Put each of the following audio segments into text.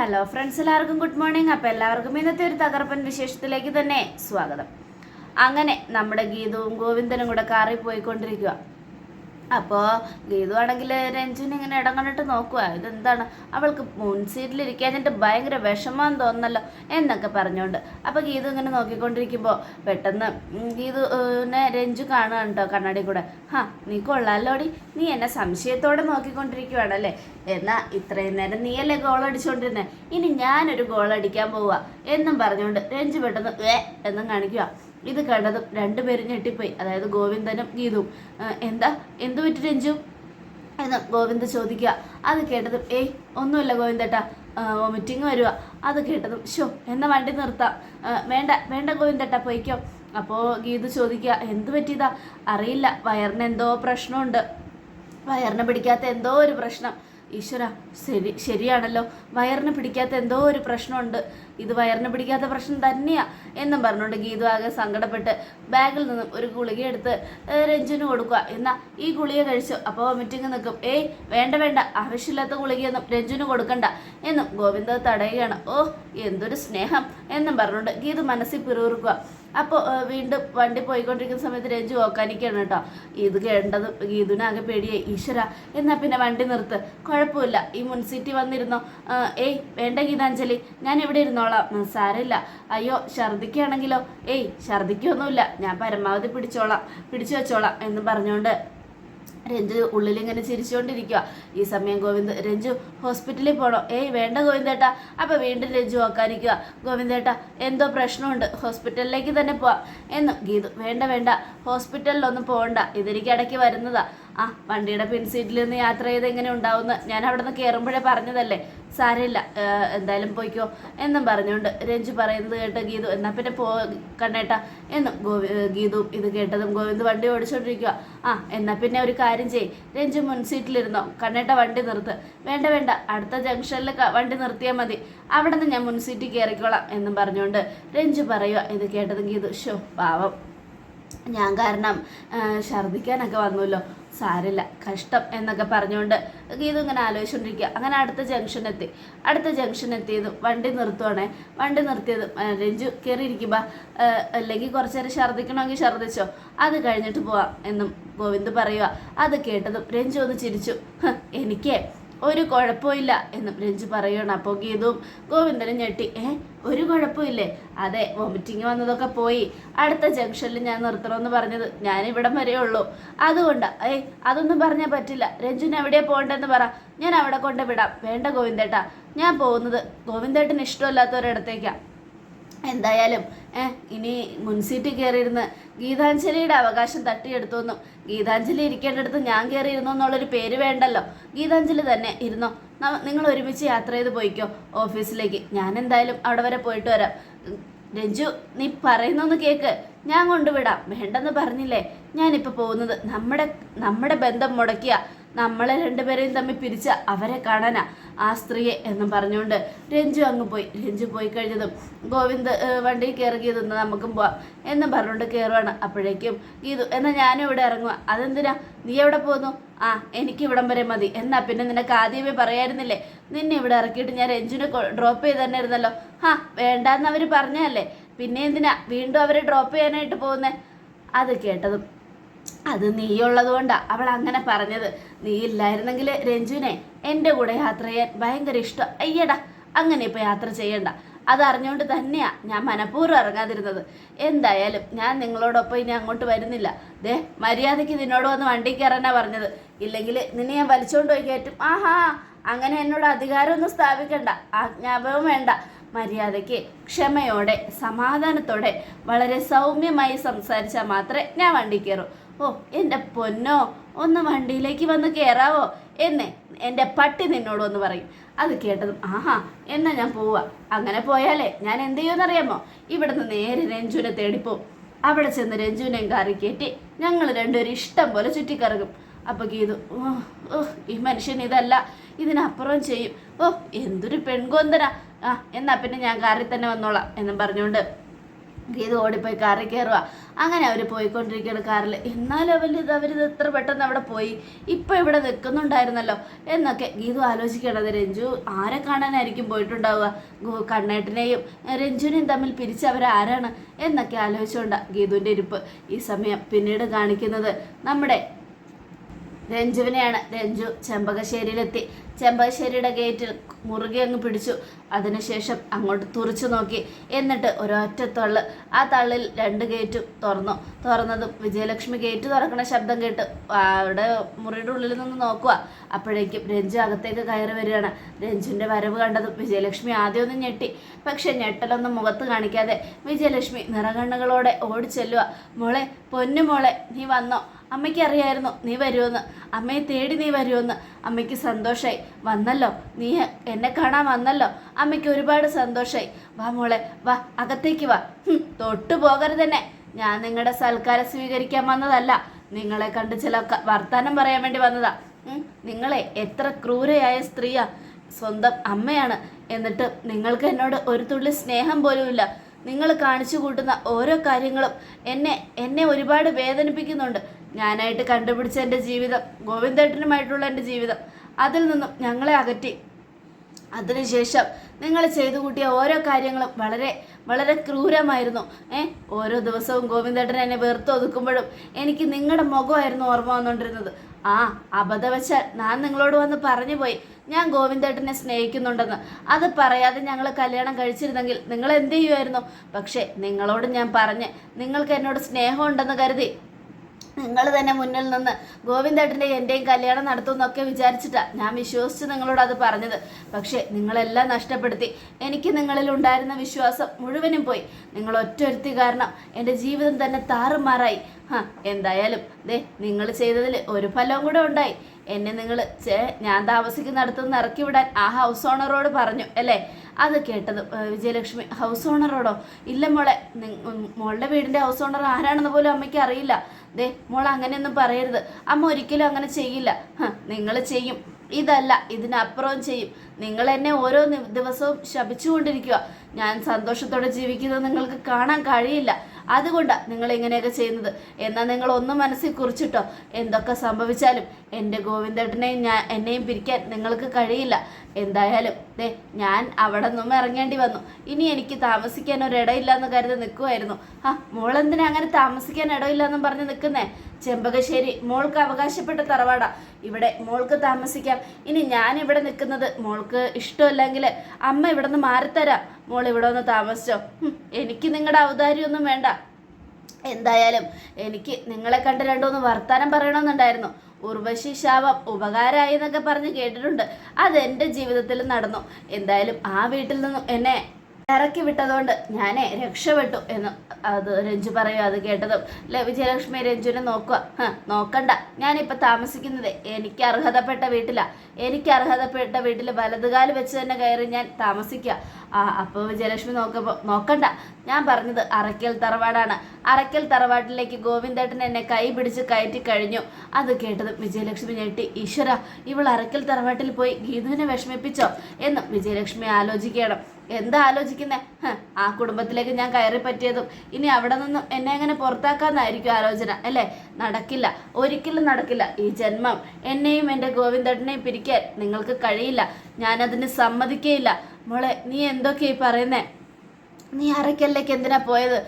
Hello friends എല്ലാവർക്കും good morning അപ്പോൾ എല്ലാവർക്കും ഇന്നത്തെ ഒരു തകർപ്പൻ വിശേഷത്തിലേക്ക് തന്നെ സ്വാഗതം. അങ്ങനെ നമ്മുടെ ഗീതവും ഗോവിന്ദനും കൂടെ കാറിൽ പോയിക്കൊണ്ടിരിക്കുക അപ്പോൾ ഗീതു ആണെങ്കിൽ രഞ്ജുവിനെ ഇങ്ങനെ ഇടം കണ്ടിട്ട് നോക്കുക ഇതെന്താണ്? അവൾക്ക് മുൻ സീറ്റിലിരിക്കാഞ്ഞിട്ട് ഭയങ്കര വിഷമം തോന്നല്ലോ എന്നൊക്കെ പറഞ്ഞുകൊണ്ട് അപ്പോൾ ഗീതു ഇങ്ങനെ നോക്കിക്കൊണ്ടിരിക്കുമ്പോൾ പെട്ടെന്ന് ഗീതുവിനെ രഞ്ജു കാണുകയാണ് കേട്ടോ കണ്ണാടി കൂടെ. ഹാ നീ കൊള്ളാലോടി നീ എന്നെ സംശയത്തോടെ നോക്കിക്കൊണ്ടിരിക്കുവാണല്ലേ. എന്നാ ഇത്രയും നേരം നീയല്ലേ ഗോൾ അടിച്ചുകൊണ്ടിരുന്നേ ഇനി ഞാനൊരു ഗോൾ അടിക്കാൻ പോവുക എന്നും പറഞ്ഞുകൊണ്ട് രഞ്ജു പെട്ടെന്ന് ഏ എന്നും കാണിക്കുക ഇത് കണ്ടതും രണ്ടുപേരും ഞെട്ടിപ്പോയി. അതായത് ഗോവിന്ദനും ഗീതുവും. എന്താ? എന്തു പറ്റി രഞ്ജു? എന്ന് ഗോവിന്ദ് ചോദിക്കുക. അത് കേട്ടതും ഏയ് ഒന്നുമില്ല ഗോവിന്ദേട്ടാ. വോമിറ്റിങ് വരുക അത് കേട്ടതും ഷോ എന്നാ വണ്ടി നിർത്താം. വേണ്ട വേണ്ട ഗോവിന്ദേട്ടാ പോയിക്കോ. അപ്പോൾ ഗീതു ചോദിക്കുക എന്ത് പറ്റിയതാ? അറിയില്ല. വയറിന് എന്തോ പ്രശ്നമുണ്ട്. വയറിന് പിടിക്കാത്ത എന്തോ ഒരു പ്രശ്നം. ഈശ്വര ശരി ശരിയാണല്ലോ. വയറിന് പിടിക്കാത്ത എന്തോ ഒരു പ്രശ്നമുണ്ട്. ഇത് വയറിന് പിടിക്കാത്ത പ്രശ്നം തന്നെയാ എന്നും പറഞ്ഞുകൊണ്ട് ഗീതു ആകെ സങ്കടപ്പെട്ട് ബാഗിൽ നിന്നും ഒരു ഗുളിക എടുത്ത് രഞ്ജുവിന് കൊടുക്കുക. എന്നാ ഈ ഗുളിക കഴിച്ചു? അപ്പോൾ വൊമിറ്റിങ് നിൽക്കും. ഏയ് വേണ്ട വേണ്ട ആവശ്യമില്ലാത്ത ഗുളികയൊന്നും രഞ്ജുവിന് കൊടുക്കണ്ട എന്നും ഗോവിന്ദ തടയുകയാണ്. ഓ എന്തൊരു സ്നേഹം എന്നും പറഞ്ഞുകൊണ്ട് ഗീതു മനസ്സിൽ പിറുപിറുക്കുക. അപ്പോൾ വീണ്ടും വണ്ടി പോയിക്കൊണ്ടിരിക്കുന്ന സമയത്ത് രഞ്ജു ഓക്കാനിക്കാണ് കേട്ടോ. ഇത് കേണ്ടത് ഗീതുനാകെ പേടിയേ ഈശ്വര എന്നാൽ പിന്നെ വണ്ടി നിർത്ത്. കുഴപ്പമില്ല. ഈ മുൻസിറ്റി വന്നിരുന്നോ? ഏയ് വേണ്ട ഗീതാഞ്ജലി. ഞാൻ ഇവിടെ ഇരുന്നോളാം. സാരമില്ല. അയ്യോ ഛർദിക്കുകയാണെങ്കിലോ? ഏയ് ഛർദിക്കൊന്നുമില്ല. ഞാൻ പരമാവധി പിടിച്ചോളാം. പിടിച്ചു വെച്ചോളാം എന്ന് പറഞ്ഞുകൊണ്ട് രഞ്ജു ഉള്ളിലിങ്ങനെ ചിരിച്ചുകൊണ്ടിരിക്കുക ഈ സമയം ഗോവിന്ദ് രഞ്ജു ഹോസ്പിറ്റലിൽ പോകണോ ഏയ് വേണ്ട ഗോവിന്ദേട്ട. അപ്പോൾ വീണ്ടും രഞ്ജു ഓക്കാനിക്കുക ഗോവിന്ദേട്ട എന്തോ പ്രശ്നമുണ്ട്. ഹോസ്പിറ്റലിലേക്ക് തന്നെ പോവാം. എന്നും ഗീതു വേണ്ട വേണ്ട. ഹോസ്പിറ്റലിലൊന്നും പോകണ്ട ഇതെനിക്ക് ഇടയ്ക്ക് വരുന്നതാ. ആ വണ്ടിയുടെ പിൻസീറ്റിൽ നിന്ന് യാത്ര ചെയ്ത് എങ്ങനെ ഉണ്ടാവുമെന്ന് ഞാൻ അവിടെ നിന്ന് കയറുമ്പോഴേ പറഞ്ഞതല്ലേ? സാരമില്ല എന്തായാലും പോയിക്കോ എന്നും പറഞ്ഞുകൊണ്ട് രഞ്ജു പറയുന്നത് കേട്ട് ഗീതു എന്നാൽ പിന്നെ പോ കണ്ണേട്ട എന്നും ഗോവി ഗീതു ഇത് കേട്ടതും ഗോവിന്ദ് വണ്ടി ഓടിച്ചോണ്ടിരിക്കുക ആ എന്നാൽ പിന്നെ ഒരു കാര്യം ചെയ്യ്. രഞ്ജു മുൻ സീറ്റിലിരുന്നോ? കണ്ണേട്ട വണ്ടി നിർത്ത്. വേണ്ട വേണ്ട അടുത്ത ജംഗ്ഷനിൽ വണ്ടി നിർത്തിയാൽ മതി. അവിടെ നിന്ന് ഞാൻ മുൻ സീറ്റിൽ കയറിക്കോളാം എന്നും പറഞ്ഞുകൊണ്ട് രഞ്ജു പറയുക ഇത് കേട്ടതും ഗീതു. ഷോ പാവം. ഞാൻ കാരണം ഛർദ്ദിക്കാനൊക്കെ വന്നല്ലോ. സാരില്ല കഷ്ടം എന്നൊക്കെ പറഞ്ഞുകൊണ്ട് ഗീതു ഇങ്ങനെ ആലോചിച്ചുകൊണ്ടിരിക്കുക. അങ്ങനെ അടുത്ത ജംഗ്ഷൻ എത്തി. അടുത്ത ജംഗ്ഷൻ എത്തിയതും വണ്ടി നിർത്തുവാണേ. വണ്ടി നിർത്തിയതും രഞ്ജു കയറിയിരിക്കുമ്പോൾ അല്ലെങ്കിൽ കുറച്ച് നേരം ഛർദ്ദിക്കണമെങ്കിൽ ഛർദ്ദിച്ചോ അത് കഴിഞ്ഞിട്ട് പോവാം എന്നും ഗോവിന്ദ് പറയുക അത് കേട്ടതും രഞ്ജു ഒന്ന് ചിരിച്ചു. എനിക്ക് ഒരു കുഴപ്പമില്ല എന്ന് രഞ്ജു പറയുകയാണ്. അപ്പോൾ ഗീതും ഗോവിന്ദനും ഞെട്ടി. ഏ ഒരു കുഴപ്പമില്ലേ? അതെ വോമിറ്റിങ് വന്നതൊക്കെ പോയി. അടുത്ത ജംഗ്ഷനിൽ ഞാൻ നിർത്തണമെന്ന് പറഞ്ഞത് ഞാൻ ഇവിടം വരെ ഉള്ളൂ. അതുകൊണ്ട് ഏയ് അതൊന്നും പറഞ്ഞാൽ പറ്റില്ല. രഞ്ജുന് എവിടെയാ പോകണ്ടെന്ന് പറ. ഞാൻ അവിടെ കൊണ്ട് വിടാം. വേണ്ട ഗോവിന്ദേട്ടാ. ഞാൻ പോകുന്നത് ഗോവിന്ദേട്ടന് ഇഷ്ടമല്ലാത്തവരിടത്തേക്കാണ് എന്തായാലും ഏഹ് ഇനി മുൻസീറ്റ് കയറിയിരുന്ന് ഗീതാഞ്ജലിയുടെ അവകാശം തട്ടിയെടുത്തുവെന്നും ഗീതാഞ്ജലി ഇരിക്കേണ്ടടുത്ത് ഞാൻ കയറിയിരുന്നു എന്നുള്ളൊരു പേര് വേണ്ടല്ലോ. ഗീതാഞ്ജലി തന്നെ ഇരുന്നോ? നിങ്ങൾ ഒരുമിച്ച് യാത്ര ചെയ്ത് പോയിക്കോ ഓഫീസിലേക്ക്. ഞാൻ എന്തായാലും അവിടെ വരെ പോയിട്ട് വരാം. രഞ്ജു നീ പറയുന്നൊന്ന് കേക്ക്. ഞാൻ കൊണ്ടുവിടാം. വേണ്ടെന്ന് പറഞ്ഞില്ലേ? ഞാനിപ്പോൾ പോകുന്നത് നമ്മുടെ നമ്മുടെ ബന്ധം മുടക്കിയ. നമ്മളെ രണ്ടുപേരെയും തമ്മിൽ പിരിച്ച അവരെ കാണാനാ. ആ സ്ത്രീയെ എന്നും പറഞ്ഞുകൊണ്ട് രഞ്ജു അങ്ങ് പോയി. രഞ്ജു പോയി കഴിഞ്ഞതും ഗോവിന്ദ് വണ്ടി കയറി ഗീതു "എന്നാ നമുക്കും പോവാം എന്നും പറഞ്ഞുകൊണ്ട് കയറുവാണ് അപ്പോഴേക്കും ഗീതു. എന്നാൽ ഞാനും ഇവിടെ ഇറങ്ങുക അതെന്തിനാ? നീ എവിടെ പോകുന്നു ആ എനിക്ക് ഇവിടം വരെ മതി. എന്നാ പിന്നെ നിനക്ക് ആദ്യമേ പറയായിരുന്നില്ലേ? നിന്നെ ഇവിടെ ഇറക്കിയിട്ട് ഞാൻ രഞ്ജുനെ ഡ്രോപ്പ് ചെയ്ത് തന്നെ ഇരുന്നല്ലോ. ആ വേണ്ടാന്ന് അവർ പറഞ്ഞല്ലേ പിന്നെ എന്തിനാ വീണ്ടും അവരെ ഡ്രോപ്പ് ചെയ്യാനായിട്ട് പോകുന്നേ? അത് കേട്ടതും അത് നീയുള്ളത് കൊണ്ടാ അവൾ അങ്ങനെ പറഞ്ഞത്. നീ ഇല്ലായിരുന്നെങ്കിൽ രഞ്ജുവിനെ എന്റെ കൂടെ യാത്ര ചെയ്യാൻ ഭയങ്കര ഇഷ്ടം. അയ്യടാ അങ്ങനെ ഇപ്പോൾ യാത്ര ചെയ്യണ്ട. അത് അറിഞ്ഞുകൊണ്ട് തന്നെയാ ഞാൻ മനഃപൂർവം ഇറങ്ങാതിരുന്നത്. എന്തായാലും ഞാൻ നിങ്ങളോടൊപ്പം ഇനി അങ്ങോട്ട് വരുന്നില്ല. ദേ മര്യാദയ്ക്ക് നിന്നോട് വന്ന് വണ്ടി കയറാനാ പറഞ്ഞത്. ഇല്ലെങ്കിൽ നിന്നെ ഞാൻ വലിച്ചുകൊണ്ട് പോയി കയറ്റും. ആഹാ അങ്ങനെ എന്നോട് അധികാരമൊന്നും സ്ഥാപിക്കണ്ട. ആജ്ഞാപകം വേണ്ട. മര്യാദയ്ക്ക് ക്ഷമയോടെ സമാധാനത്തോടെ വളരെ സൗമ്യമായി സംസാരിച്ചാൽ മാത്രമേ ഞാൻ വണ്ടി കയറൂ. ഓ എന്റെ പൊന്നോ ഒന്ന് വണ്ടിയിലേക്ക് വന്ന് കയറാവോ എന്നെ എന്റെ പട്ടി നിന്നോട് ഒന്ന് പറയും. അത് കേട്ടതും ആഹാ എന്നാ ഞാൻ പോവാ. അങ്ങനെ പോയാലേ ഞാൻ എന്ത് ചെയ്യുമെന്നറിയാമോ? ഇവിടുന്ന് നേരെ രഞ്ജുവിനെ തേടിപ്പോവും അവിടെ ചെന്ന് രഞ്ജുവിനെയും കാറി കയറ്റി ഞങ്ങൾ രണ്ടുപേരും ഇഷ്ടം പോലെ ചുറ്റിക്കറങ്ങും. അപ്പൊ ഗീതു "ഓ, ഈ മനുഷ്യൻ ഇതല്ല ഇതിനപ്പുറം ചെയ്യും. ഓ എന്തൊരു പെൺകൊന്തനാ. ആ എന്നാ പിന്നെ ഞാൻ കാറിൽ തന്നെ വന്നോളാം എന്നും പറഞ്ഞുകൊണ്ട് ഗീത ഓടിപ്പോയി കാറിൽ കയറുക. അങ്ങനെ അവർ പോയിക്കൊണ്ടിരിക്കുകയാണ് കാറിൽ. എന്നാലും അവർ ഇത് അവരിത് എത്ര പെട്ടെന്ന് അവിടെ പോയി? ഇപ്പം ഇവിടെ നിൽക്കുന്നുണ്ടായിരുന്നല്ലോ. എന്നൊക്കെ ഗീതു ആലോചിക്കണത് രഞ്ജു ആരെ കാണാനായിരിക്കും പോയിട്ടുണ്ടാവുക? കണ്ണേട്ടനെയും രഞ്ജുവിനെയും തമ്മിൽ പിരിച്ചവരാരാണ് എന്നൊക്കെ ആലോചിച്ചുകൊണ്ട് ഗീതുവിന്റെ ഇരിപ്പ് ഈ സമയം പിന്നീട് കാണിക്കുന്നത്. നമ്മുടെ രഞ്ജുവിനെയാണ്. രഞ്ജു ചെമ്പകശ്ശേരിയിലെത്തി. ചെമ്പകശ്ശേരിയുടെ ഗേറ്റിൽ മുറുകെ അങ്ങ് പിടിച്ചു. അതിനുശേഷം അങ്ങോട്ട് തുറച്ചു നോക്കി. എന്നിട്ട് ഒരൊറ്റ തള്ള്. ആ തള്ളിൽ രണ്ട് ഗേറ്റും തുറന്നു. തുറന്നതും വിജയലക്ഷ്മി ഗേറ്റ് തുറക്കണ ശബ്ദം കേട്ട് അവിടെ മുറിയുടെ ഉള്ളിൽ നിന്ന് നോക്കുക അപ്പോഴേക്കും രഞ്ജു അകത്തേക്ക് കയറി വരികയാണ്. രഞ്ജുവിന്റെ വരവ് കണ്ടതും വിജയലക്ഷ്മി ആദ്യം ഒന്ന് ഞെട്ടി. പക്ഷെ ഞെട്ടലൊന്നും മുഖത്ത് കാണിക്കാതെ വിജയലക്ഷ്മി നിറകണ്ണുകളോടെ ഓടിച്ചെല്ലുക മോളെ പൊന്നു മോളെ നീ വന്നോ? അമ്മയ്ക്ക് അറിയായിരുന്നു നീ വരുമെന്ന്. അമ്മയെ തേടി നീ വരുമെന്ന്. അമ്മയ്ക്ക് സന്തോഷമായി വന്നല്ലോ. നീ എന്നെ കാണാൻ വന്നല്ലോ. അമ്മയ്ക്ക് ഒരുപാട് സന്തോഷമായി വാ മോളെ വാ അകത്തേക്ക് വാ. തൊട്ടു പോകരുതെന്നെ ഞാൻ നിങ്ങളുടെ സൽക്കാരം സ്വീകരിക്കാൻ വന്നതല്ല. നിങ്ങളെ കണ്ട് ചില വർത്തമാനം പറയാൻ വേണ്ടി വന്നതാ. നിങ്ങളെ എത്ര ക്രൂരയായ സ്ത്രീയാ. സ്വന്തം അമ്മയാണ്. എന്നിട്ട് നിങ്ങൾക്ക് എന്നോട് ഒരു തുള്ളി സ്നേഹം പോലുമില്ല നിങ്ങൾ കാണിച്ചു കൂട്ടുന്ന ഓരോ കാര്യങ്ങളും എന്നെ എന്നെ ഒരുപാട് വേദനിപ്പിക്കുന്നുണ്ട്. ഞാനായിട്ട് കണ്ടുപിടിച്ച എന്റെ ജീവിതം ഗോവിന്ദേട്ടനുമായിട്ടുള്ള എന്റെ ജീവിതം അതിൽ നിന്നും ഞങ്ങളെ അകറ്റി. അതിനുശേഷം നിങ്ങൾ ചെയ്തു കൂട്ടിയ ഓരോ കാര്യങ്ങളും വളരെ വളരെ ക്രൂരമായിരുന്നു. ഏ ഓരോ ദിവസവും ഗോവിന്ദേട്ടൻ എന്നെ വെറുത്ത് ഒതുക്കുമ്പോഴും എനിക്ക് നിങ്ങളുടെ മുഖമായിരുന്നു ഓർമ്മ വന്നുകൊണ്ടിരുന്നത് ആ അബദ്ധവശാൽ ഞാൻ നിങ്ങളോട് വന്ന് പറഞ്ഞു പോയി. ഞാൻ ഗോവിന്ദേട്ടനെ സ്നേഹിക്കുന്നുണ്ടെന്ന്. അത് പറയാതെ ഞങ്ങൾ കല്യാണം കഴിച്ചിരുന്നെങ്കിൽ നിങ്ങൾ എന്ത് ചെയ്യുമായിരുന്നു പക്ഷേ നിങ്ങളോട് ഞാൻ പറഞ്ഞ് നിങ്ങൾക്ക് എന്നോട് സ്നേഹമുണ്ടെന്ന് കരുതി നിങ്ങൾ തന്നെ മുന്നിൽ നിന്ന് ഗോവിന്ദേട്ടന്റെ എന്റെയും കല്യാണം നടത്തുമെന്നൊക്കെ വിചാരിച്ചിട്ടാണ് ഞാൻ വിശ്വസിച്ച് നിങ്ങളോട് അത് പറഞ്ഞത്. പക്ഷേ നിങ്ങളെല്ലാം നഷ്ടപ്പെടുത്തി. എനിക്ക് നിങ്ങളിൽ ഉണ്ടായിരുന്ന വിശ്വാസം മുഴുവനും പോയി. നിങ്ങൾ ഒറ്റൊരുത്തി കാരണം എന്റെ ജീവിതം തന്നെ താറുമാറായി. ഹാ എന്തായാലും ദേ നിങ്ങൾ ചെയ്തതിൽ ഒരു ഫലവും കൂടെ ഉണ്ടായി. എന്നെ നിങ്ങൾ ഞാൻ താമസിക്കുന്നിടത്തു നിന്ന് ഇറക്കി വിടാൻ ആ ഹൗസ് ഓണറോട് പറഞ്ഞു അല്ലേ? അത് കേട്ടത് വിജയലക്ഷ്മി ഹൗസ് ഓണറോടോ ഇല്ല മോളെ മോളുടെ വീടിന്റെ ഹൗസ് ഓണർ ആരാണെന്ന് പോലും അമ്മയ്ക്ക് അറിയില്ല. ദേ മോൾ അങ്ങനെയൊന്നും പറയരുത്. അമ്മ ഒരിക്കലും അങ്ങനെ ചെയ്യില്ല. നിങ്ങൾ ചെയ്യും. ഇതല്ല ഇതിനപ്പുറവും ചെയ്യും. നിങ്ങൾ എന്നെ ഓരോ ദിവസവും ശപിച്ചുകൊണ്ടിരിക്കുക ഞാൻ സന്തോഷത്തോടെ ജീവിക്കുന്നത് നിങ്ങൾക്ക് കാണാൻ കഴിയില്ല. അതുകൊണ്ടാണ് നിങ്ങൾ ഇങ്ങനെയൊക്കെ ചെയ്യുന്നത്. എന്നാൽ നിങ്ങൾ ഒന്ന് മനസ്സിൽ കുറിച്ചിട്ടോ എന്തൊക്കെ സംഭവിച്ചാലും എന്റെ ഗോവിന്ദേട്ടനെയും ഞാൻ എന്നെയും പിരിക്കാൻ നിങ്ങൾക്ക് കഴിയില്ല. എന്തായാലും ദേ ഞാൻ അവിടെ നിന്നും ഇറങ്ങേണ്ടി വന്നു. ഇനി എനിക്ക് താമസിക്കാൻ ഒരിടയില്ല എന്ന് കരുതി നിൽക്കുമായിരുന്നു ആ മോളെന്തിനാ അങ്ങനെ താമസിക്കാൻ ഇടയില്ല എന്നും പറഞ്ഞ് നിൽക്കുന്നേ ചെമ്പകശ്ശേരി മോൾക്ക് അവകാശപ്പെട്ട തറവാടാ. ഇവിടെ മോൾക്ക് താമസിക്കാം. ഇനി ഞാൻ ഇവിടെ നിൽക്കുന്നത് മോൾക്ക് ഇഷ്ടമല്ലെങ്കിൽ അമ്മ ഇവിടെ നിന്ന് മാറിത്തരാം. മോൾ ഇവിടെ ഒന്ന് താമസിച്ചോ? എനിക്ക് നിങ്ങളുടെ ഔദാര്യമൊന്നും വേണ്ട. എന്തായാലും എനിക്ക് നിങ്ങളെ കണ്ട് രണ്ടുമൂന്ന് വർത്താനം പറയണമെന്നുണ്ടായിരുന്നു. ഉർവശി ശാപം ഉപകാരമായി എന്നൊക്കെ പറഞ്ഞ് കേട്ടിട്ടുണ്ട്. അതെന്റെ ജീവിതത്തിൽ നടന്നു. എന്തായാലും ആ വീട്ടിൽ നിന്നും എന്നെ ഇറക്കി വിട്ടതുകൊണ്ട് ഞാനേ രക്ഷപ്പെട്ടു എന്ന് അത് രഞ്ജു പറയും അത് കേട്ടതും. വിജയലക്ഷ്മി രഞ്ജുവിനെ നോക്കുക. നോക്കണ്ട. ഞാനിപ്പോൾ താമസിക്കുന്നത് എനിക്ക് അർഹതപ്പെട്ട വീട്ടില. എനിക്ക് അർഹതപ്പെട്ട വീട്ടിൽ വലതുകാൽ വെച്ച് തന്നെ കയറി ഞാൻ താമസിക്കുക. ആ അപ്പോൾ വിജയലക്ഷ്മി നോക്കുമ്പോൾ നോക്കണ്ട. ഞാൻ പറഞ്ഞത് അറയ്ക്കൽ തറവാടാണ്. അറയ്ക്കൽ തറവാട്ടിലേക്ക് ഗോവിന്ദേട്ടൻ എന്നെ കൈ പിടിച്ച് കയറ്റി കഴിഞ്ഞു. അത് കേട്ടതും വിജയലക്ഷ്മി ഞെട്ടി. ഈശ്വര ഇവൾ അറയ്ക്കൽ തറവാട്ടിൽ പോയി ഗീതുവിനെ വിഷമിപ്പിച്ചോ എന്നും വിജയലക്ഷ്മി ആലോചിക്കണം എന്താ ആലോചിക്കുന്നേ? ആ കുടുംബത്തിലേക്ക് ഞാൻ കയറി പറ്റിയതും ഇനി അവിടെ നിന്നും എന്നെ എങ്ങനെ പുറത്താക്കാന്നായിരിക്കും ആലോചന അല്ലേ? നടക്കില്ല ഒരിക്കലും നടക്കില്ല. ഈ ജന്മം എന്നെയും എന്റെ ഗോവിന്ദേട്ടനെയും പിരിക്കാൻ നിങ്ങൾക്ക് കഴിയില്ല. ഞാനതിന് സമ്മതിക്കേയില്ല. മോളെ നീ എന്തൊക്കെയായി പറയുന്നേ? നീ അറയ്ക്കലിലേക്ക് എന്തിനാ പോയത്?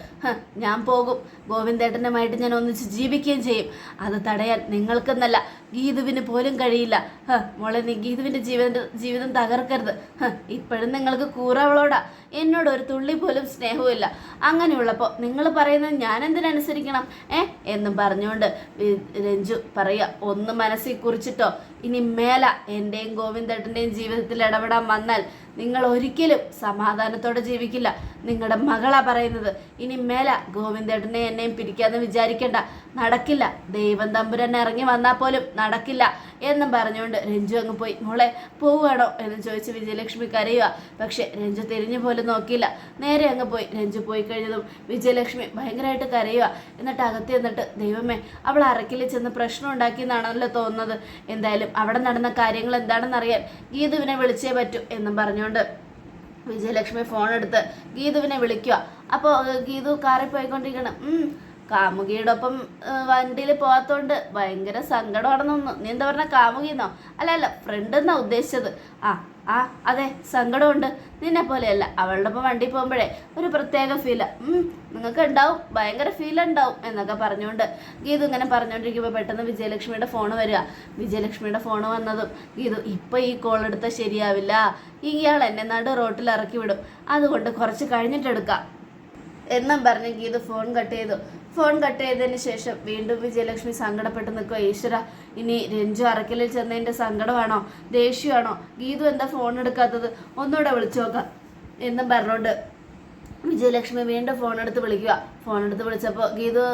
ഞാൻ പോകും. ഗോവിന്ദേട്ടനുമായിട്ട് ഞാൻ ഒന്നിച്ച് ജീവിക്കുകയും ചെയ്യും. അത് തടയാൻ നിങ്ങൾക്കെന്നല്ല ഗീതുവിന് പോലും കഴിയില്ല. മോളെ നീ ഗീതുവിന്റെ ജീവിത ജീവിതം തകർക്കരുത്. ഇപ്പോഴും നിങ്ങൾക്ക് കൂറവളോടാ. എന്നോട് ഒരു തുള്ളി പോലും സ്നേഹവുമില്ല. അങ്ങനെയുള്ളപ്പോൾ നിങ്ങൾ പറയുന്നത് ഞാൻ എന്തിനനുസരിക്കണം? ഏ എന്നും പറഞ്ഞുകൊണ്ട് രഞ്ജു പറയുക ഒന്ന് മനസ്സിൽ കുറിച്ചിട്ടോ? ഇനി മേല എന്റെയും ഗോവിന്ദേട്ടന്റെയും ജീവിതത്തിൽ ഇടപെടാൻ വന്നാൽ നിങ്ങൾ ഒരിക്കലും സമാധാനത്തോടെ ജീവിക്കില്ല. നിങ്ങളുടെ മകളാ പറയുന്നത്. ഇനി മേല ഗോവിന്ദേട്ടനെ എന്നെയും പിരിക്കാന്ന് വിചാരിക്കണ്ട. നടക്കില്ല. ദൈവം തമ്പുരൻ ഇറങ്ങി വന്നാൽ പോലും നടക്കില്ല എന്നും പറഞ്ഞുകൊണ്ട് രഞ്ജു അങ്ങ് പോയി. മോളെ പോവുകയാണോ എന്ന് ചോദിച്ച് വിജയലക്ഷ്മി കരയുക. പക്ഷെ രഞ്ജു തിരിഞ്ഞു പോലും നോക്കിയില്ല. നേരെ അങ്ങ് പോയി. രഞ്ജു പോയി കഴിഞ്ഞതും വിജയലക്ഷ്മി ഭയങ്കരമായിട്ട് കരയുക. എന്നിട്ട് അകത്ത് എന്നിട്ട് ദൈവമേ അവൾ അറക്കിൽ ചെന്ന് പ്രശ്നം ഉണ്ടാക്കിയെന്നാണല്ലോ തോന്നുന്നത്. എന്തായാലും അവിടെ നടന്ന കാര്യങ്ങൾ എന്താണെന്നറിയാൻ ഗീതുവിനെ വിളിച്ചേ പറ്റൂ എന്നും പറഞ്ഞുകൊണ്ട് വിജയലക്ഷ്മി ഫോൺ എടുത്ത് ഗീതുവിനെ വിളിക്കുക അപ്പോൾ ഗീതു കാറിൽ പോയിക്കൊണ്ടിരിക്കണം. കാമുകിയുടെ ഒപ്പം വണ്ടിയിൽ പോകാത്തോണ്ട് ഭയങ്കര സങ്കടമാണെന്നൊന്നു. നീ എന്താ പറഞ്ഞ കാമുകിന്നോ? അല്ല അല്ല ഫ്രണ്ട് എന്നാ ഉദ്ദേശിച്ചത്. ആ ആ അതെ സങ്കടമുണ്ട്. നിന്നെ പോലെയല്ല അവളുടെ ഒപ്പം വണ്ടി പോകുമ്പോഴേ ഒരു പ്രത്യേക ഫീൽ നിങ്ങൾക്ക് ഉണ്ടാവും ഭയങ്കര ഫീൽ ഉണ്ടാവും എന്നൊക്കെ പറഞ്ഞുകൊണ്ട് ഗീതു ഇങ്ങനെ പറഞ്ഞുകൊണ്ടിരിക്കുമ്പോൾ പെട്ടെന്ന് വിജയലക്ഷ്മിയുടെ ഫോൺ വരിക. വിജയലക്ഷ്മിയുടെ ഫോൺ വന്നതും ഗീതു ഇപ്പം ഈ കോൾ എടുത്താൽ ശരിയാവില്ല. ഇയാൾ എന്നെ നടു റോട്ടിൽ ഇറക്കി വിടും. അതുകൊണ്ട് കുറച്ച് കഴിഞ്ഞിട്ടെടുക്കാം എന്നും പറഞ്ഞ് ഗീതു ഫോൺ കട്ട് ചെയ്തു. ഫോൺ കട്ട് ചെയ്തതിന് ശേഷം വീണ്ടും വിജയലക്ഷ്മി സങ്കടപ്പെട്ട് നിൽക്കുക. ഈശ്വര ഇനി രഞ്ജു അറക്കലിൽ ചെന്നതിന്റെ സങ്കടമാണോ? ദേഷ്യമാണോ? ഗീതു എന്താ ഫോൺ എടുക്കാത്തത്? ഒന്നുകൂടെ വിളിച്ചു നോക്കാം എന്നും പറഞ്ഞുകൊണ്ട് വിജയലക്ഷ്മി വീണ്ടും ഫോൺ എടുത്ത് വിളിക്കുക. ഫോൺ എടുത്ത് വിളിച്ചപ്പോൾ ഗീതു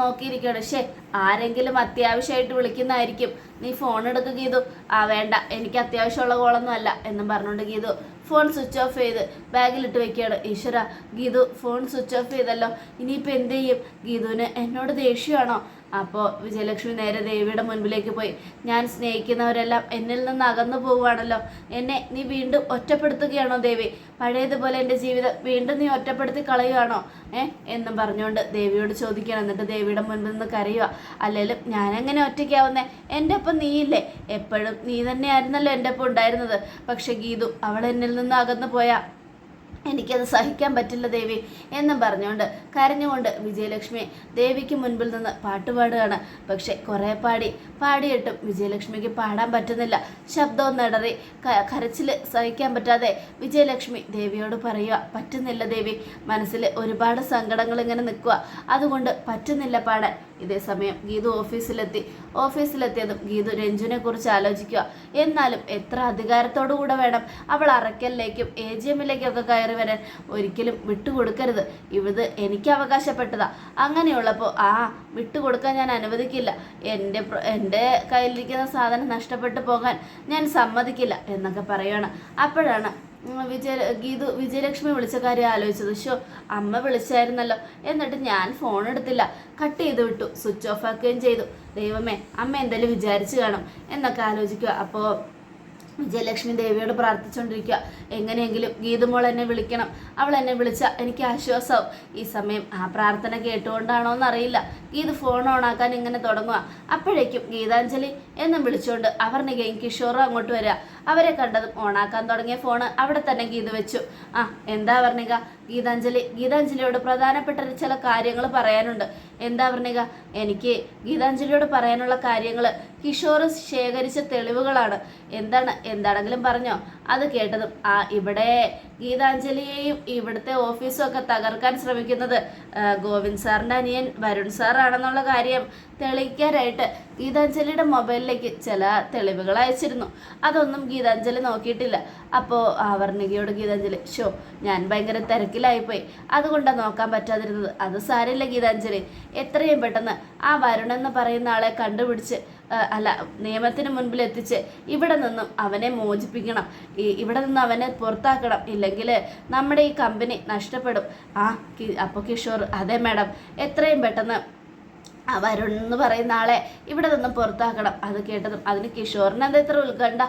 നോക്കിയിരിക്കുകയാണ്. ശേ ആരെങ്കിലും അത്യാവശ്യമായിട്ട് വിളിക്കുന്നതായിരിക്കും. നീ ഫോൺ എടുക്കുക ഗീതു. ആ വേണ്ട എനിക്ക് അത്യാവശ്യമുള്ള കോളൊന്നും അല്ല എന്നും പറഞ്ഞുകൊണ്ട് ഗീതു ഫോൺ സ്വിച്ച് ഓഫ് ചെയ്ത് ബാഗിലിട്ട് വെക്കുകയാണ്. ഈശ്വര ഗീതു ഫോൺ സ്വിച്ച് ഓഫ് ചെയ്തല്ലോ. ഇനിയിപ്പോൾ എന്ത് ചെയ്യും? ഗീതുവിന് എന്നോട് ദേഷ്യമാണോ അപ്പോൾ വിജയലക്ഷ്മി നേരെ ദേവിയുടെ മുൻപിലേക്ക് പോയി. ഞാൻ സ്നേഹിക്കുന്നവരെല്ലാം എന്നിൽ നിന്ന് അകന്നു പോവുകയാണല്ലോ. എന്നെ നീ വീണ്ടും ഒറ്റപ്പെടുത്തുകയാണോ ദേവി? പഴയതുപോലെ എന്റെ ജീവിതം വീണ്ടും നീ ഒറ്റപ്പെടുത്തി കളയുകയാണോ? ഏ? എന്നും പറഞ്ഞുകൊണ്ട് ദേവിയോട് ചോദിക്കണം എന്നിട്ട് ദേവിയുടെ മുൻപിൽ നിന്ന് കരയുക. അല്ലെങ്കിലും ഞാനെങ്ങനെ ഒറ്റയ്ക്കാവുന്നേ? എന്റെ ഒപ്പം നീയില്ലേ? എപ്പോഴും നീ തന്നെയായിരുന്നല്ലോ എന്റെ ഒപ്പം ഉണ്ടായിരുന്നത്. പക്ഷെ ഗീതു അവൾ എന്നിൽ നിന്ന് അകന്നു പോയാ. എനിക്കത് സഹിക്കാൻ പറ്റില്ല ദേവി എന്നും പറഞ്ഞുകൊണ്ട് കരഞ്ഞുകൊണ്ട് വിജയലക്ഷ്മി ദേവിക്ക് മുൻപിൽ നിന്ന് പാട്ടുപാടുകയാണ് പക്ഷെ കുറേ പാടി പാടിയിട്ടും വിജയലക്ഷ്മിക്ക് പാടാൻ പറ്റുന്നില്ല. ശബ്ദവും നടറി കരച്ചിൽ സഹിക്കാൻ പറ്റാതെ വിജയലക്ഷ്മി ദേവിയോട് പറയുക പറ്റുന്നില്ല ദേവി. മനസ്സിൽ ഒരുപാട് സങ്കടങ്ങൾ ഇങ്ങനെ നിൽക്കുക അതുകൊണ്ട് പറ്റുന്നില്ല പാടാൻ. ഇതേ സമയം ഗീതു ഓഫീസിലെത്തി. ഓഫീസിലെത്തിയതും ഗീതു കുറിച്ച് ആലോചിക്കുക. എന്നാലും എത്ര അധികാരത്തോടുകൂടെ വേണം അവൾ അറക്കലിലേക്കും എ ജി എമ്മിലേക്കും ഒക്കെ കയറി വരാൻ? ഒരിക്കലും വിട്ടുകൊടുക്കരുത്. ഇത് എനിക്ക് അവകാശപ്പെട്ടതാ. അങ്ങനെയുള്ളപ്പോൾ ആ വിട്ടുകൊടുക്കാൻ ഞാൻ അനുവദിക്കില്ല. എന്റെ എന്റെ കയ്യിലിരിക്കുന്ന സാധനം നഷ്ടപ്പെട്ടു പോകാൻ ഞാൻ സമ്മതിക്കില്ല എന്നൊക്കെ പറയുകയാണ് അപ്പോഴാണ് വിജയ ഗീതു വിജയലക്ഷ്മി വിളിച്ച കാര്യം ആലോചിച്ചത്. ഷോ അമ്മ വിളിച്ചായിരുന്നല്ലോ. എന്നിട്ട് ഞാൻ ഫോൺ എടുത്തില്ല. കട്ട് ചെയ്ത് വിട്ടു. സ്വിച്ച് ഓഫ് ആക്കുകയും ചെയ്തു. ദൈവമേ അമ്മ എന്തായാലും വിചാരിച്ചു കാണും എന്നൊക്കെ ആലോചിക്കുക. അപ്പോൾ വിജയലക്ഷ്മി ദേവിയോട് പ്രാർത്ഥിച്ചുകൊണ്ടിരിക്കുക എങ്ങനെയെങ്കിലും ഗീതുമോൾ എന്നെ വിളിക്കണം. അവൾ എന്നെ വിളിച്ച എനിക്ക് ആശ്വാസമാവും ഈ സമയം ആ പ്രാർത്ഥന കേട്ടുകൊണ്ടാണോ എന്നറിയില്ല. ഗീത് ഫോൺ ഓണാക്കാൻ ഇങ്ങനെ തുടങ്ങുക. അപ്പോഴേക്കും ഗീതാഞ്ജലി എന്നും വിളിച്ചുകൊണ്ട് അവർണികയും കിഷോറും അങ്ങോട്ട് വരിക. അവരെ കണ്ടതും ഓണാക്കാൻ തുടങ്ങിയ ഫോണ് അവിടെ തന്നെ ഗീത് വെച്ചു. ആ എന്താ വർണിക ഗീതാഞ്ജലി. ഗീതാഞ്ജലിയോട് പ്രധാനപ്പെട്ട ചില കാര്യങ്ങൾ പറയാനുണ്ട്. എന്താ പറഞ്ഞുക എനിക്ക് ഗീതാഞ്ജലിയോട് പറയാനുള്ള കാര്യങ്ങൾ കിഷോർ ശേഖരിച്ച തെളിവുകളാണ്. എന്താണ്? എന്താണെങ്കിലും പറഞ്ഞോ. അത് കേട്ടതും ആ ഇവിടെ ഗീതാഞ്ജലിയെയും ഇവിടുത്തെ ഓഫീസും ഒക്കെ തകർക്കാൻ ശ്രമിക്കുന്നത് ഗോവിന്ദ് സാറിന്റെ അനിയൻ വരുൺ സാറാണെന്നുള്ള കാര്യം തെളിയിക്കാനായിട്ട് ഗീതാഞ്ജലിയുടെ മൊബൈലിലേക്ക് ചില തെളിവുകൾ അയച്ചിരുന്നു. അതൊന്നും ഗീതാഞ്ജലി നോക്കിയിട്ടില്ല. അപ്പോൾ ആവർണികയോട് ഗീതാഞ്ജലി ഷോ ഞാൻ ഭയങ്കര തിരക്കിലായിപ്പോയി. അതുകൊണ്ടാണ് നോക്കാൻ പറ്റാതിരുന്നത്. അത് സാരമില്ല ഗീതാഞ്ജലി. എത്രയും പെട്ടെന്ന് ആ വരുൺ എന്ന് പറയുന്ന ആളെ കണ്ടുപിടിച്ച് അല്ല നിയമത്തിന് മുൻപിൽ എത്തിച്ച് ഇവിടെ നിന്നും അവനെ മോചിപ്പിക്കണം. ഈ ഇവിടെ നിന്ന് അവനെ പുറത്താക്കണം. ഇല്ലെങ്കിൽ നമ്മുടെ ഈ കമ്പനി നഷ്ടപ്പെടും. ആ അപ്പോൾ കിഷോർ അതെ മാഡം. എത്രയും പെട്ടെന്ന് വരുൺ എന്ന് പറയുന്ന ആളെ ഇവിടെ നിന്നും പുറത്താക്കണം. അത് കേട്ടതും അതിന് കിഷോറിന് എന്താ ഇത്ര ഉത്കണ്ഠ?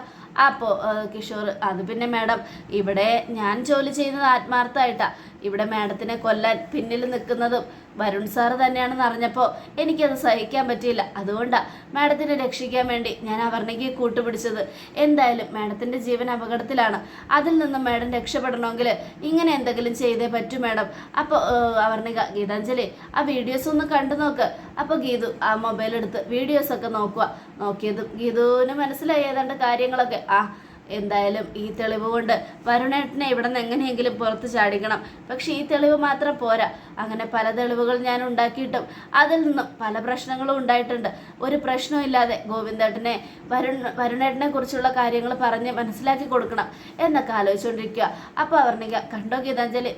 അപ്പോൾ കിഷോർ അത് പിന്നെ മാഡം ഇവിടെ ഞാൻ ജോലി ചെയ്യുന്നത് ആത്മാർത്ഥമായിട്ടാണ് ഇവിടെ മാഡത്തിനെ കൊല്ലാൻ പിന്നിൽ നിൽക്കുന്നതും വരുൺ സാറ് തന്നെയാണെന്ന് അറിഞ്ഞപ്പോൾ എനിക്കത് സഹിക്കാൻ പറ്റിയില്ല. അതുകൊണ്ടാണ് മാഡത്തിനെ രക്ഷിക്കാൻ വേണ്ടി ഞാൻ അവർണിക്ക് കൂട്ടുപിടിച്ചത്. എന്തായാലും മാഡത്തിന്റെ ജീവൻ അപകടത്തിലാണ്. അതിൽ നിന്നും മാഡം രക്ഷപ്പെടണമെങ്കിൽ ഇങ്ങനെ എന്തെങ്കിലും ചെയ്തേ പറ്റൂ മാഡം. അപ്പോൾ അവർണിക ഗീതാഞ്ജലി ആ വീഡിയോസ് ഒന്ന് കണ്ടു നോക്ക്. അപ്പോൾ ഗീതു ആ മൊബൈൽ എടുത്ത് വീഡിയോസ് ഒക്കെ നോക്കുക നോക്കിയതും ഗീതുവിന് മനസ്സിലായി ഏതാണ്ട് കാര്യങ്ങളൊക്കെ. ആ എന്തായാലും ഈ തെളിവ് കൊണ്ട് വരുണേട്ടനെ ഇവിടെ നിന്ന് എങ്ങനെയെങ്കിലും പുറത്ത് ചാടിക്കണം. പക്ഷെ ഈ തെളിവ് മാത്രം പോരാ. അങ്ങനെ പല തെളിവുകൾ ഞാൻ ഉണ്ടാക്കിയിട്ടും അതിൽ നിന്നും പല പ്രശ്നങ്ങളും ഉണ്ടായിട്ടുണ്ട്. ഒരു പ്രശ്നവും ഇല്ലാതെ ഗോവിന്ദേട്ടനെ വരുൺ വരുണേട്ടനെ കുറിച്ചുള്ള കാര്യങ്ങൾ പറഞ്ഞ് മനസ്സിലാക്കി കൊടുക്കണം എന്നൊക്കെ ആലോചിച്ചുകൊണ്ടിരിക്കുക അപ്പോൾ അവർണിക കണ്ടോ ഗീതാഞ്ജലി?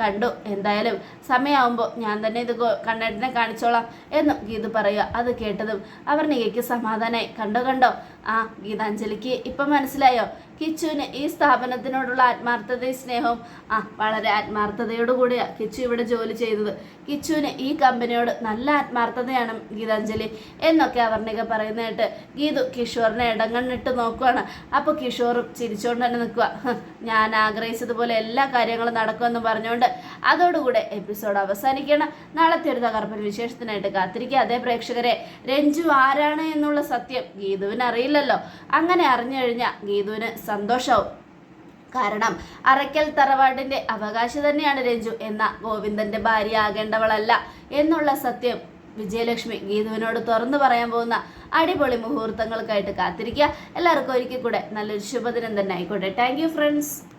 കണ്ടു. എന്തായാലും സമയമാകുമ്പോൾ ഞാൻ തന്നെ ഇത് കണ്ണേട്ടനെ കാണിച്ചോളാം എന്നും ഗീത പറയുക. അത് കേട്ടതും അവർ നികയ്ക്ക് സമാധാനമായി കണ്ടോ കണ്ടോ? ആ ഗീതാഞ്ജലിക്ക് ഇപ്പം മനസ്സിലായോ? കിച്ചുവിന് ഈ സ്ഥാപനത്തിനോടുള്ള ആത്മാർത്ഥതയും സ്നേഹവും ആ വളരെ ആത്മാർത്ഥതയോടുകൂടിയാണ് കിച്ചു ഇവിടെ ജോലി ചെയ്തത്. കിച്ചുവിന് ഈ കമ്പനിയോട് നല്ല ആത്മാർത്ഥതയാണ് ഗീതാഞ്ജലി എന്നൊക്കെ അവർണിക പറയുന്നതായിട്ട് ഗീതു കിഷോറിനെ ഇടങ്ങണ്ണിട്ട് നോക്കുവാണ്. അപ്പോൾ കിഷോറും ചിരിച്ചുകൊണ്ട് തന്നെ നിൽക്കുക ഞാൻ ആഗ്രഹിച്ചതുപോലെ എല്ലാ കാര്യങ്ങളും നടക്കുമെന്ന് പറഞ്ഞുകൊണ്ട് അതോടുകൂടെ എപ്പിസോഡ് അവസാനിക്കണം നാളത്തെ ഒരു തകർപ്പൻ വിശേഷത്തിനായിട്ട് കാത്തിരിക്കുക. അതേ പ്രേക്ഷകരെ രഞ്ജു ആരാണ് എന്നുള്ള സത്യം ഗീതുവിന് അറിയില്ലല്ലോ. അങ്ങനെ അറിഞ്ഞു കഴിഞ്ഞാൽ ഗീതുവിന് സന്തോഷവും. കാരണം അറയ്ക്കൽ തറവാടിന്റെ അവകാശി തന്നെയാണ് രഞ്ജു. എന്ന ഗോവിന്ദന്റെ ഭാര്യ ആകേണ്ടവളല്ല എന്നുള്ള സത്യം വിജയലക്ഷ്മി ഗീതുവിനോട് തുറന്നു പറയാൻ പോകുന്ന അടിപൊളി മുഹൂർത്തങ്ങൾക്കായിട്ട് കാത്തിരിക്കുക. എല്ലാവർക്കും ഒരിക്കൽ കൂടെ നല്ലൊരു ശുഭദിനം തന്നെ ആയിക്കോട്ടെ. Thank friends